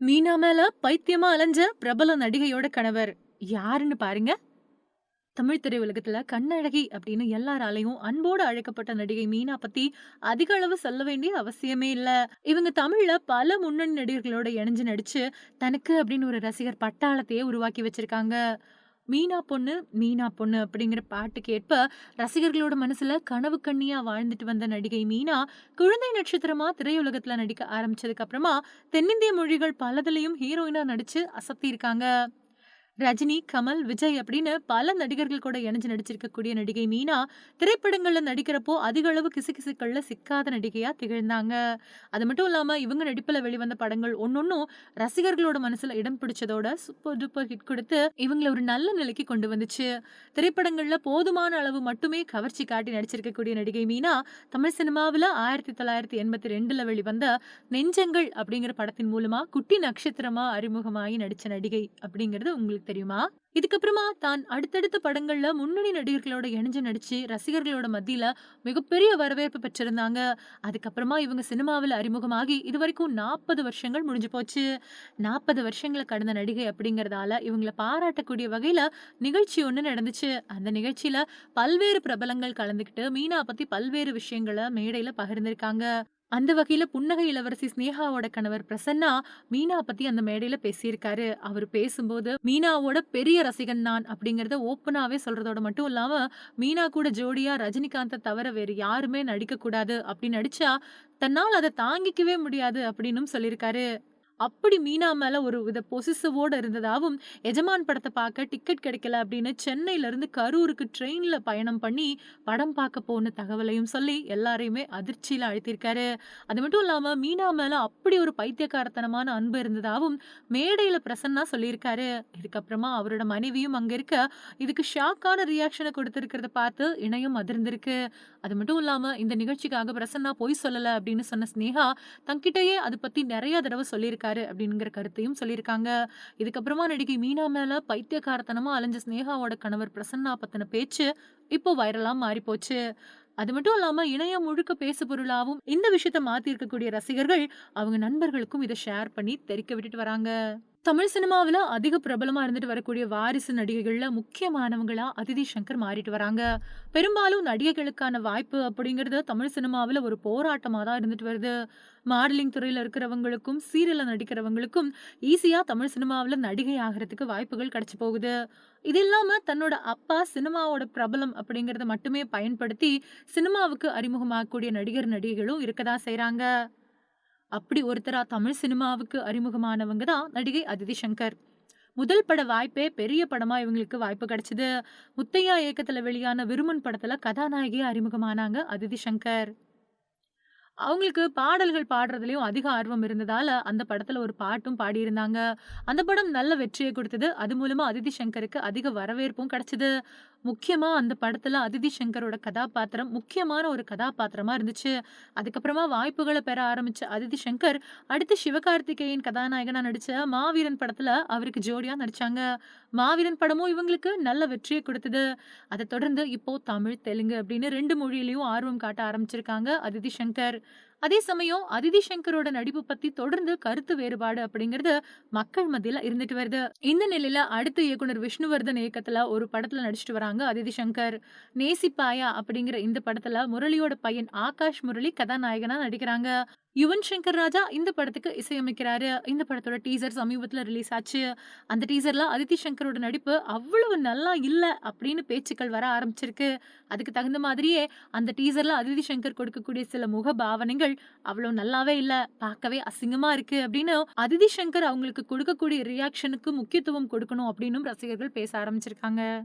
மீனா மேல பைத்தியமா அலைஞ்ச பிரபல நடிகையோட கணவர். யாருன்னு பாருங்க. தமிழ் திரையுலகத்துல கண்ணழகி அப்படின்னு எல்லாராலையும் அன்போடு அழைக்கப்பட்ட நடிகை மீனா பத்தி அதிக அளவு சொல்ல வேண்டிய அவசியமே இல்ல. இவங்க தமிழ்ல பல முன்னணி நடிகர்களோட இணைஞ்சு நடிச்சு தனக்கு அப்படின்னு ஒரு ரசிகர் பட்டாளத்தையே உருவாக்கி வச்சிருக்காங்க. மீனா பொண்ணு மீனா பொண்ணு அப்படிங்கிற பாட்டு கேட்ப ரசிகர்களோட மனசுல கனவு கண்ணியா வாழ்ந்துட்டு வந்த நடிகை மீனா குழந்தை நட்சத்திரமா திரையுலகத்துல நடிக்க ஆரம்பிச்சதுக்கு அப்புறமா தென்னிந்திய மொழிகள் பலதுலயும் ஹீரோயினா நடிச்சு அசத்தியிருக்காங்க ரஜினி கமல் விஜய் அப்படின்னு பல நடிகர்கள் கூட இணைஞ்சு நடிச்சிருக்கக்கூடிய நடிகை மீனா திரைப்படங்களில் நடிக்கிறப்போ அதிக அளவு கிசுகிசுக்களில் சிக்காத நடிகையாக திகழ்ந்தாங்க. அது மட்டும் இல்லாமல் இவங்க நடிப்பில் வெளிவந்த படங்கள் ஒன்னொன்னும் ரசிகர்களோட மனசில் இடம் பிடிச்சதோட சூப்பர் டூப்பர் ஹிட் கொடுத்து இவங்களை ஒரு நல்ல நிலைக்கு கொண்டு வந்துச்சு. திரைப்படங்களில் போதுமான அளவு மட்டுமே கவர்ச்சி காட்டி நடிச்சிருக்கக்கூடிய நடிகை மீனா தமிழ் சினிமாவில் ஆயிரத்தி தொள்ளாயிரத்தி எண்பத்தி ரெண்டில் வெளிவந்த நெஞ்சங்கள் அப்படிங்கிற படத்தின் மூலமாக குட்டி நட்சத்திரமாக அறிமுகமாகி நடித்த நடிகை அப்படிங்கிறது உங்களுக்கு தெரியுமா? இதுக்கப்புறமா தான் அடுத்தடுத்த படங்கள்ல முன்னணி நடிகர்களோட இணைஞ்சு நடிச்சு ரசிகர்களோட மத்தியில மிகப்பெரிய வரவேற்பு பெற்றிருந்தாங்க. அதுக்கப்புறமா இவங்க சினிமாவில் அறிமுகமாகி இது வரைக்கும் நாற்பது வருஷங்கள் முடிஞ்சு போச்சு. நாற்பது வருஷங்களை கடந்த நடிகை அப்படிங்கிறதால இவங்களை பாராட்டக்கூடிய வகையில நிகழ்ச்சி ஒன்று நடந்துச்சு. அந்த நிகழ்ச்சியில பல்வேறு பிரபலங்கள் கலந்துக்கிட்டு மீனா பத்தி பல்வேறு விஷயங்களை மேடையில பகிர்ந்திருக்காங்க. அந்த வகையில புன்னகை இளவரசி ஸ்னேகாவோட கணவர் பிரசன்னா மீனா பத்தி அந்த மேடையில பேசியிருக்காரு. அவர் பேசும்போது மீனாவோட பெரிய ரசிகன் நான் அப்படிங்கறத ஓப்பனாவே சொல்றதோட மட்டும் இல்லாம மீனா கூட ஜோடியா ரஜினிகாந்தை தவிர வேறு யாருமே நடிக்க கூடாது அப்படின்னு நடிச்சா தன்னால் அதை தாங்கிக்கவே முடியாது அப்படின்னும் சொல்லியிருக்காரு. அப்படி மீனா மேல ஒரு வித பொசிசிவோட இருந்ததாகவும் எஜமான் படத்தை பார்க்க டிக்கெட் கிடைக்கல அப்படின்னு சென்னையில இருந்து கரூருக்கு ட்ரெயின்ல பயணம் பண்ணி படம் பார்க்க போன தகவலையும் சொல்லி எல்லாரையுமே அதிர்ச்சியில அழுத்திருக்காரு அது மட்டும் இல்லாம மீனா மேல அப்படி ஒரு பைத்தியக்காரத்தனமான அன்பு இருந்ததாகவும் மேடையில பிரசன்னா சொல்லியிருக்காரு. இதுக்கப்புறமா அவரோட மனைவியும் அங்க இருக்க இதுக்கு ஷாக்கான ரியாக்ஷனை கொடுத்துருக்கிறத பார்த்து இணையம் அதிர்ந்திருக்கு. அது மட்டும் இல்லாம இந்த நிகழ்ச்சிக்காக பிரசன்னா பொய் சொல்லல அப்படின்னு சொன்ன ஸ்னேகா தங்கிட்டயே அதை பத்தி நிறைய தடவை சொல்லியிருக்காரு. அப்படிங்கிற கருத்தையும் சொல்லியிருக்காங்க. இதுக்கப்புறமா நடிகை மீனா மேல பைத்தியக்காரத்தனமா அலைஞ்ச ஸ்னேகாவோட கணவர் பிரசன்னா பத்தின பேச்சு இப்போ வைரலா மாறி போச்சு அது மட்டும் இல்லாம இணையம் முழுக்க பேசு பொருளாவும் இந்த விஷயத்த மாத்தி இருக்கக்கூடிய ரசிகர்கள் அவங்க நண்பர்களுக்கும் இதை ஷேர் பண்ணி தெரிக்க விட்டுட்டு வராங்க. தமிழ் சினிமாவில் அதிக பிரபலமாக இருந்துட்டு வரக்கூடிய வாரிசு நடிகைகளில் முக்கியமானவங்களா அதிதி சங்கர் மாறிட்டு வராங்க. பெரும்பாலும் நடிகைகளுக்கான வாய்ப்பு அப்படிங்கிறது தமிழ் சினிமாவில் ஒரு போராட்டமாக தான் இருந்துட்டு வருது. மாடலிங் துறையில் இருக்கிறவங்களுக்கும் சீரியலில் நடிக்கிறவங்களுக்கும் ஈஸியாக தமிழ் சினிமாவில் நடிகை ஆகிறதுக்கு வாய்ப்புகள் கிடச்சி போகுது. இது இல்லாமல் தன்னோட அப்பா சினிமாவோட பிரபலம் அப்படிங்கறத மட்டுமே பயன்படுத்தி சினிமாவுக்கு அறிமுகமாகக்கூடிய நடிகர் நடிகைகளும் இருக்கதான் செய்கிறாங்க அப்படி ஒருத்தரா தமிழ் சினிமாவுக்கு அறிமுகமானவங்க தான் நடிகை அதிதி சங்கர். முதல் பட வாய்ப்பே பெரிய படமா இவங்களுக்கு வாய்ப்பு கிடைச்சது. முத்தையா இயக்கத்துல வெளியான விருமன் படத்துல கதாநாயகியா அறிமுகமானாங்க அதிதி சங்கர். அவங்களுக்கு பாடல்கள் பாடுறதுலயும் அதிக ஆர்வம் இருந்ததால அந்த படத்துல ஒரு பாட்டும் பாடியிருந்தாங்க. அந்த படம் நல்ல வெற்றியை கொடுத்தது. அது மூலமா அதிதி சங்கருக்கு அதிக வரவேற்பும் கிடைச்சது. முக்கியமாக அந்த படத்தில் அதிதி சங்கரோட கதாபாத்திரம் முக்கியமான ஒரு கதாபாத்திரமாக இருந்துச்சு. அதுக்கப்புறமா வாய்ப்புகளை பெற ஆரம்பித்த அதிதி சங்கர் அடுத்து சிவகார்த்திகேயன் கதாநாயகனாக நடித்த மாவீரன் படத்தில் அவருக்கு ஜோடியாக நடித்தாங்க மாவீரன் படமும் இவங்களுக்கு நல்ல வெற்றியை கொடுத்தது. அதை தொடர்ந்து இப்போ தமிழ் தெலுங்கு அப்படின்னு ரெண்டு மொழியிலையும் ஆர்வம் காட்ட ஆரம்பிச்சிருக்காங்க அதிதி சங்கர். அதே சமயம் அதிதி சங்கரோட நடிப்பு பத்தி தொடர்ந்து கருத்து வேறுபாடு அப்படிங்கிறது மக்கள் மத்தியில இருந்துட்டு வருது. இந்த நிலையில அடுத்த இயக்குனர் விஷ்ணுவர்தன் இயக்கத்துல ஒரு படத்துல நடிச்சிட்டு வராங்க. அதிதி சங்கர் நேசிப்பாயா அப்படிங்கிற இந்த படத்துல முரளியோட பையன் ஆகாஷ் முரளி கதாநாயகனா நடிக்கிறாங்க. யுவன் சங்கர் ராஜா இந்த படத்துக்கு இசையமைக்கிறாரு. இந்த படத்தோட டீசர் சமீபத்தில் ரிலீஸ் ஆச்சு. அந்த டீசர்ல அதித்தி சங்கரோட நடிப்பு அவ்வளவு நல்லா இல்லை அப்படின்னு பேச்சுக்கள் வர ஆரம்பிச்சிருக்கு. அதுக்கு தகுந்த மாதிரியே அந்த டீசர்ல அதித்தி சங்கர் கொடுக்கக்கூடிய சில முக பாவனைகள் அவ்வளவு நல்லாவே இல்லை பார்க்கவே அசிங்கமா இருக்கு அப்படின்னு அதிதி சங்கர் அவங்களுக்கு கொடுக்கக்கூடிய ரியாக்ஷனுக்கு முக்கியத்துவம் கொடுக்கணும் அப்படின்னு ரசிகர்கள் பேச ஆரம்பிச்சிருக்காங்க.